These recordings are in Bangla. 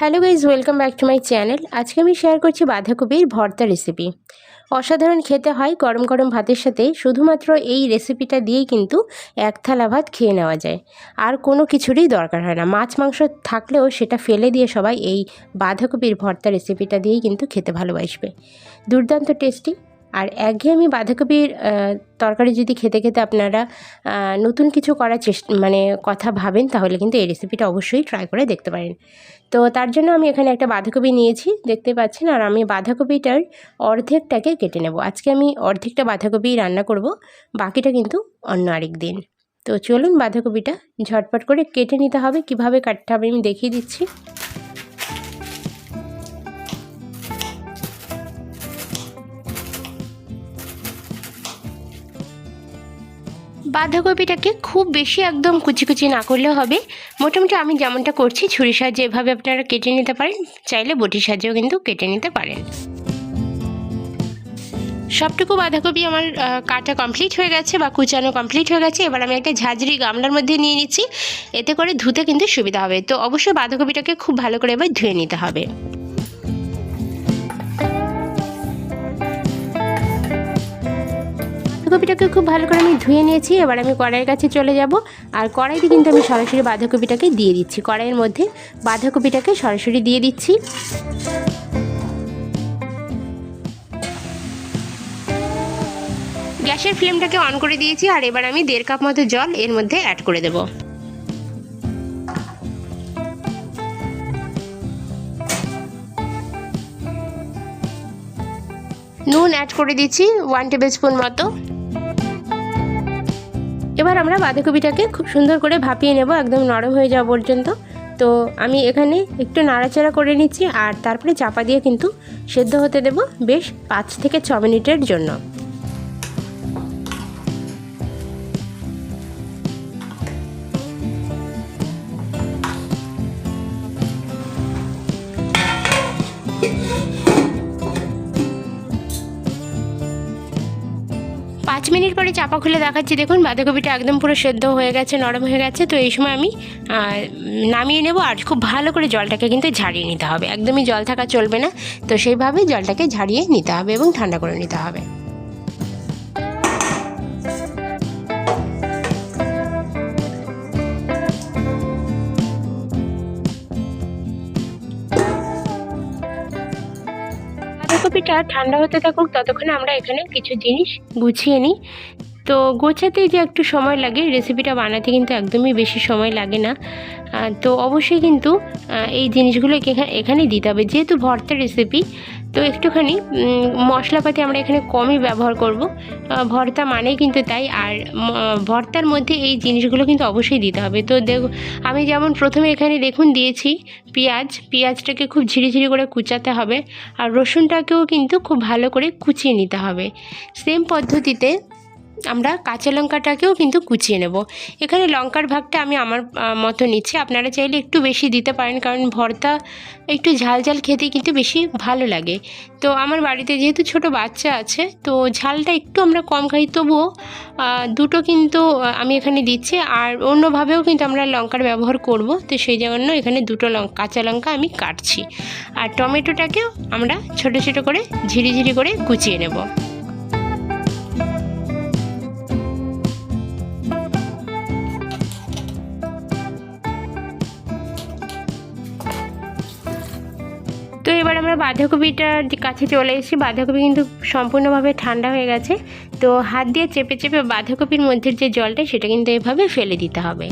Hello guys welcome back to my channel আজকে আমি শেয়ার করছি বাঁধাকপির ভর্তা রেসিপি অসাধারণ খেতে হয় গরম গরম ভাতের সাথে, শুধুমাত্র এই রেসিপিটা দিয়েই কিন্তু এক থালা ভাত খেয়ে নেওয়া যায়। আর কোনো কিছুরই দরকার হয় না। মাছ মাংস থাকলেও সেটা ফেলে দিয়ে সবাই এই বাঁধাকপির ভর্তা রেসিপিটা দিয়েই কিন্তু খেতে ভালোবাসবে। দুর্দান্ত টেস্টি আর একঘেয়েমি বাঁধাকপির তরকারি যদি খেতে খেতে আপনারা নতুন কিছু করার চেষ্টা মানে কথা ভাবেন, তাহলে কিন্তু এই রেসিপিটা অবশ্যই ট্রাই করে দেখতে পারেন। তো তার জন্য আমি এখানে একটা বাঁধাকপি নিয়েছি, দেখতে পাচ্ছেন, আর আমি বাঁধাকপিটার অর্ধেকটাকে কেটে নেব। আজকে আমি অর্ধেকটা বাঁধাকপি রান্না করব, বাকিটা কিন্তু অন্য আরেক দিন। তো চলুন বাঁধাকপিটা ঝটপট করে কেটে নিতে হবে, কীভাবে কাটতে হবে আমি দেখিয়ে দিচ্ছি। বাঁধাকপিটাকে খুব বেশি একদম কুচি কুচি না করলেও হবে। মোটামুটি আমি যেমনটা করছি ছুরি সাহায্যে এভাবে আপনারা কেটে নিতে পারেন। চাইলে বটির সাহায্যেও কিন্তু কেটে নিতে পারেন। সবটুকু বাঁধাকপি আমার কাটা কমপ্লিট হয়ে গেছে বা কুচানো কমপ্লিট হয়ে গেছে। এবার আমি একটা ঝাঁঝরি গামলার মধ্যে নিয়ে নিচ্ছি। এতে করে ধুতে কিন্তু সুবিধা হবে। তো অবশ্যই বাঁধাকপিটাকে খুব ভালো করে এবার ধুয়ে নিতে হবে। বাঁধাকপিটাকে খুব ভালো করে আমি ধুয়ে নিয়েছি, এবার আমি কড়াইয়ের কাছে চলে যাব। আর কড়াইতে কিন্তু আমি সরাসরি বাঁধাকপিটাকে দিয়ে দিচ্ছি। কড়াইয়ের মধ্যে বাঁধাকপিটাকে সরাসরি দিয়ে দিচ্ছি। গ্যাসের ফ্লেমটাকে অন করে দিয়েছি, আর এবার আমি দেড় কাপ মতো জল এর মধ্যে অ্যাড করে দেব। নুন অ্যাড করে দিচ্ছি, ওয়ান টেবিল স্পুন মতো। এবার আমরা বাঁধাকপিটাকে খুব সুন্দর করে ভাপিয়ে নেব, একদম নরম হয়ে যাওয়া পর্যন্ত। তো আমি এখানে একটু নাড়াচাড়া করে নিচ্ছি আর তারপরে চাপা দিয়ে কিন্তু সেদ্ধ হতে দেব বেশ পাঁচ থেকে ছ মিনিটের জন্য। মিনিট পরে চাপা খুলে দেখাচ্ছি। দেখুন, বাঁধাকপিটা একদম পুরো সেদ্ধ হয়ে গেছে, নরম হয়ে গেছে। তো এই সময় আমি নামিয়ে নেব আর খুব ভালো করে জলটাকে কিন্তু ঝাড়িয়ে নিতে হবে। একদমই জল থাকা চলবে না। তো সেইভাবে জলটাকে ঝাড়িয়ে নিতে হবে এবং ঠান্ডা করে নিতে হবে। বাঁধাকপিটা ঠান্ডা হতে থাকুক, ততক্ষণে আমরা এখানে কিছু জিনিস গুছিয়ে নিই। তো গোছাতে যে একটু সময় লাগে রেসিপিটা বানাতে কিন্তু একদমই বেশি সময় লাগে না। তো অবশ্যই কিন্তু এই জিনিসগুলো এখা- এখানে দিতে হবে। যেহেতু ভর্তা রেসিপি তো একটুখানি মশলাপাতি আমরা এখানে কমই ব্যবহার করব। ভর্তা মানেই কিন্তু তাই, আর ভর্তার মধ্যে এই জিনিসগুলো কিন্তু অবশ্যই দিতে হবে। তো দেখ, আমি যেমন প্রথমে এখানে দেখুন দিয়েছি পেঁয়াজ, পেঁয়াজটাকে খুব ঝিরিঝিরি করে কুচাতে হবে, আর রসুনটাকেও কিন্তু খুব ভালো করে কুচিয়ে নিতে হবে। সেম পদ্ধতিতে আমরা কাঁচা লঙ্কাটাকেও কিন্তু কুচিয়ে নেব। এখানে লঙ্কার ভাগটা আমি আমার মতো নিচ্ছি। আপনারা চাইলে একটু বেশি দিতে পারেন, কারণ ভর্তা একটু ঝাল ঝাল খেতে কিন্তু বেশি ভালো লাগে। তো আমার বাড়িতে যেহেতু ছোট বাচ্চা আছে, তো ঝালটা একটু আমরা কম খাই, তবুও দুটো কিন্তু আমি এখানে দিচ্ছি। আর অন্যভাবেও কিন্তু আমরা লঙ্কার ব্যবহার করব। তো সেই জন্য এখানে দুটো লঙ্কা কাঁচা লঙ্কা আমি কাটছি। আর টমেটোটাকেও আমরা ছোট ছোট করে ঝিরিঝিরি করে কুচিয়ে নেব। আমরা বাঁধাকপিটার কাছে চলে এসেছি, বাঁধাকপি কিন্তু সম্পূর্ণভাবে ঠান্ডা হয়ে গেছে। তো হাত দিয়ে চেপে চেপে বাঁধাকপির মধ্যে যে জলটা, সেটা কিন্তু এভাবে ফেলে দিতে হবে।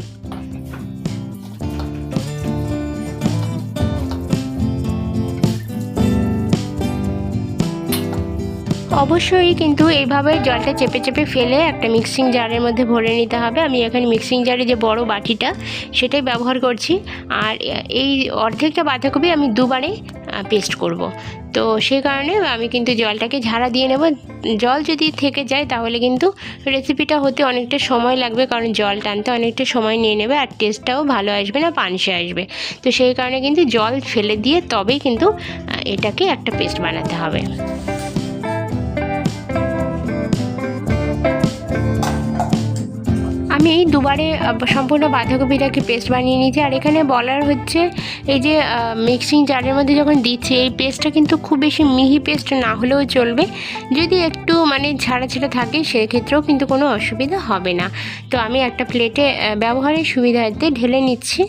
অবশ্যই কিন্তু এইভাবে জলটা চেপে চেপে ফেলে একটা মিক্সিং জারের মধ্যে ভরে নিতে হবে। আমি এখানে মিক্সিং জারে যে বড় বাটিটা, সেটাই ব্যবহার করছি। আর এই অর্ধেকটা বাঁধাকপি আমি দুবারে পেস্ট করব। তো সেই কারণে আমি কিন্তু জলটাকে ঝাড়া দিয়ে নেব। জল যদি থেকে যায় তাহলে কিন্তু রেসিপিটা হতে অনেকটা সময় লাগবে, কারণ জল টানতে অনেকটা সময় নিয়ে নেবে আর টেস্টটাও ভালো আসবে না, পানসে আসবে। তো সেই কারণে কিন্তু জল ফেলে দিয়ে তবেই কিন্তু এটাকে একটা পেস্ট বানাতে হবে। আমি দুবারে সম্পূর্ণ বাঁধাকপিটাকে পেস্ট বানিয়ে নিয়েছি। আর এখানে বলার হচ্ছে, এই যে মিক্সিং জারের মধ্যে যখন দিচ্ছি, এই পেস্টটা কিন্তু খুব বেশি মিহি পেস্ট না হলেও চলবে। যদি একটু মানে ঝাড়া ছাড়া থাকে, সেক্ষেত্রেও কিন্তু কোনো অসুবিধা হবে না। তো আমি একটা প্লেটে ব্যবহারের সুবিধার্থে ঢেলে নিচ্ছি।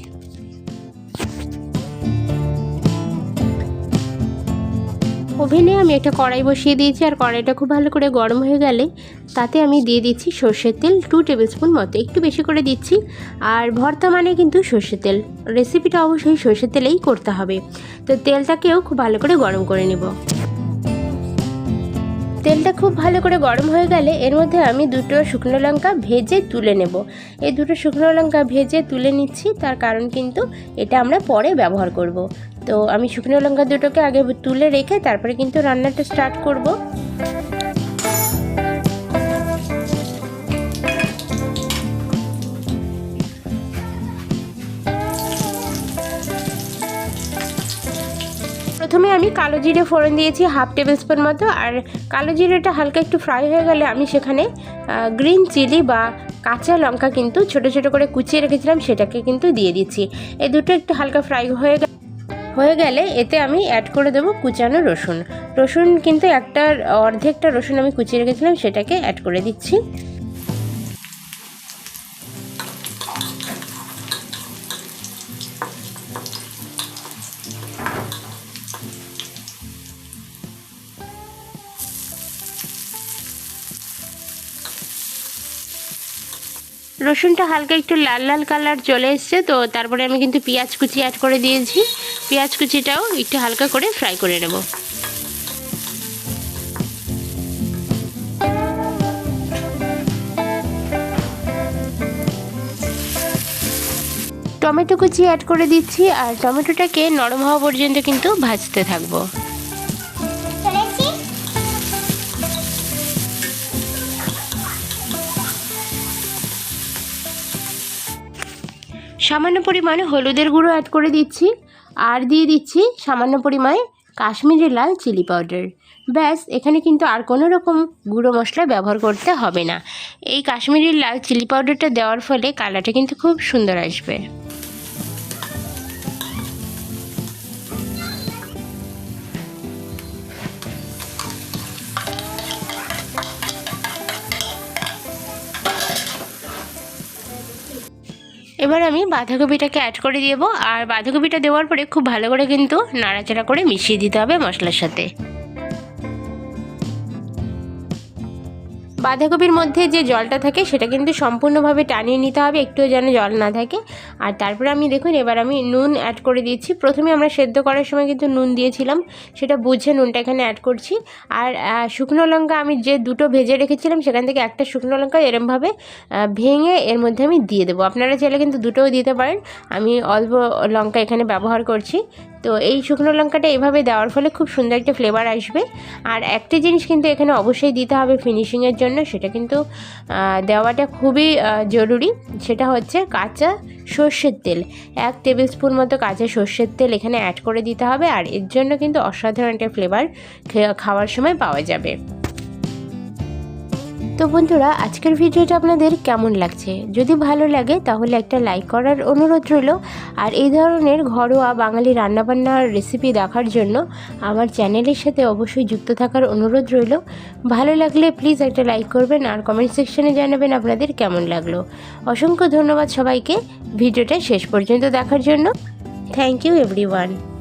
ওভেনে আমি একটা কড়াই বসিয়ে দিয়েছি আর কড়াইটা খুব ভালো করে গরম হয়ে গেলে তাতে আমি দিয়ে দিচ্ছি সর্ষের তেল টু টেবিল স্পুন মতো। একটু বেশি করে দিচ্ছি আর ভর্তা মানে কিন্তু সর্ষের তেল। রেসিপিটা অবশ্যই সর্ষের তেলেই করতে হবে। তো তেলটাকেও খুব ভালো করে গরম করে নেব। তেলটা খুব ভালো করে গরম হয়ে গেলে এর মধ্যে আমি দুটো শুকনো লঙ্কা ভেজে তুলে নেব। এই দুটো শুকনো লঙ্কা ভেজে তুলে নিচ্ছি, তার কারণ কিন্তু এটা আমরা পরে ব্যবহার করব। তো আমি শুকনো লঙ্কা দুটোকে আগে তুলে রেখে তারপরে কিন্তু রান্নাটা স্টার্ট করব। প্রথমে আমি কালো জিরে ফোড়ন দিয়েছি, হাফ টেবিল স্পুন মতো, আর কালো জিরেটা হালকা একটু ফ্রাই হয়ে গেলে আমি সেখানে গ্রিন চিলি বা কাঁচা লঙ্কা কিন্তু ছোট ছোট করে কুচিয়ে রেখেছিলাম, সেটাকে কিন্তু দিয়ে দিচ্ছি। এই দুটো একটু হালকা ফ্রাই হয়ে গেলে হয়ে গেলে এতে আমি অ্যাড করে দেবো কুচানো রসুন। রসুন কিন্তু একটা অর্ধেকটা রসুন আমি কুচিয়ে রেখেছিলাম, সেটাকে অ্যাড করে দিচ্ছি। রসুনটা হালকা একটু লাল লাল কালার চলে এসছে, তো তারপরে আমি কিন্তু পেঁয়াজ কুচি অ্যাড করে দিয়েছি। পেঁয়াজ কুচিটাও একটু হালকা করে ফ্রাই করে নেব। টমেটো কুচি অ্যাড করে দিচ্ছি, আর টমেটোটাকে নরম হওয়া পর্যন্ত কিন্তু ভাজতে থাকব। সামান্য পরিমাণে হলুদের গুঁড়ো অ্যাড করে দিচ্ছি। আর দিয়ে দিচ্ছি সামান্য পরিমাণে কাশ্মীরি লাল চিলি পাউডার ব্যাস, এখানে কিন্তু আর কোনো রকম গুঁড়ো মশলা ব্যবহার করতে হবে না। এই কাশ্মীরি লাল চিলি পাউডারটা দেওয়ার ফলে কালারটা কিন্তু খুব সুন্দর আসবে। এবার আমি বাঁধাকপিটাকে অ্যাড করে দেবো। আর বাঁধাকপিটা দেওয়ার পরে খুব ভালো করে কিন্তু নাড়াচাড়া করে মিশিয়ে দিতে হবে মশলার সাথে। বাঁধাকপির মধ্যে যে জলটা থাকে সেটা কিন্তু সম্পূর্ণভাবে টানিয়ে নিতে হবে, একটুও যেন জল না থাকে। আর তারপরে আমি দেখুন, এবার আমি নুন অ্যাড করে দিয়েছি। প্রথমে আমরা সেদ্ধ করার সময় কিন্তু নুন দিয়েছিলাম, সেটা বুঝে নুনটা এখানে অ্যাড করছি। আর শুকনো লঙ্কা আমি যে দুটো ভেজে রেখেছিলাম, সেখান থেকে একটা শুকনো লঙ্কা এরমভাবে ভেঙে এর মধ্যে আমি দিয়ে দেবো। আপনারা চাইলে কিন্তু দুটোও দিতে পারেন। আমি অল্প লঙ্কা এখানে ব্যবহার করছি। তো এই শুকনো লঙ্কাটা এভাবে দেওয়ার ফলে খুব সুন্দর একটা ফ্লেভার আসবে। আর একটা জিনিস কিন্তু এখানে অবশ্যই দিতে হবে ফিনিশিংয়ের জন্য, সেটা কিন্তু দেওয়াটা খুবই জরুরি। সেটা হচ্ছে কাঁচা সর্ষের তেল। এক টেবিল স্পুন মতো কাঁচা সর্ষের তেল এখানে অ্যাড করে দিতে হবে, আর এর জন্য কিন্তু অসাধারণ একটা ফ্লেভার খাওয়ার সময় পাওয়া যাবে। তো বন্ধুরা, আজকের ভিডিওটা আপনাদের কেমন লাগছে? যদি ভালো লাগে, তাহলে একটা লাইক করার অনুরোধ রইল। আর এই ধরনের ঘরোয়া বাঙালি রান্নাবান্নার রেসিপি দেখার জন্য আমার চ্যানেলের সাথে অবশ্যই যুক্ত থাকার অনুরোধ রইল। ভালো লাগলে প্লিজ একটা লাইক করবেন আর কমেন্ট সেকশনে জানাবেন আপনাদের কেমন লাগল। অসংখ্য ধন্যবাদ সবাইকে। ভিডিওটা শেষ পর্যন্ত দেখার জন্য। Thank you everyone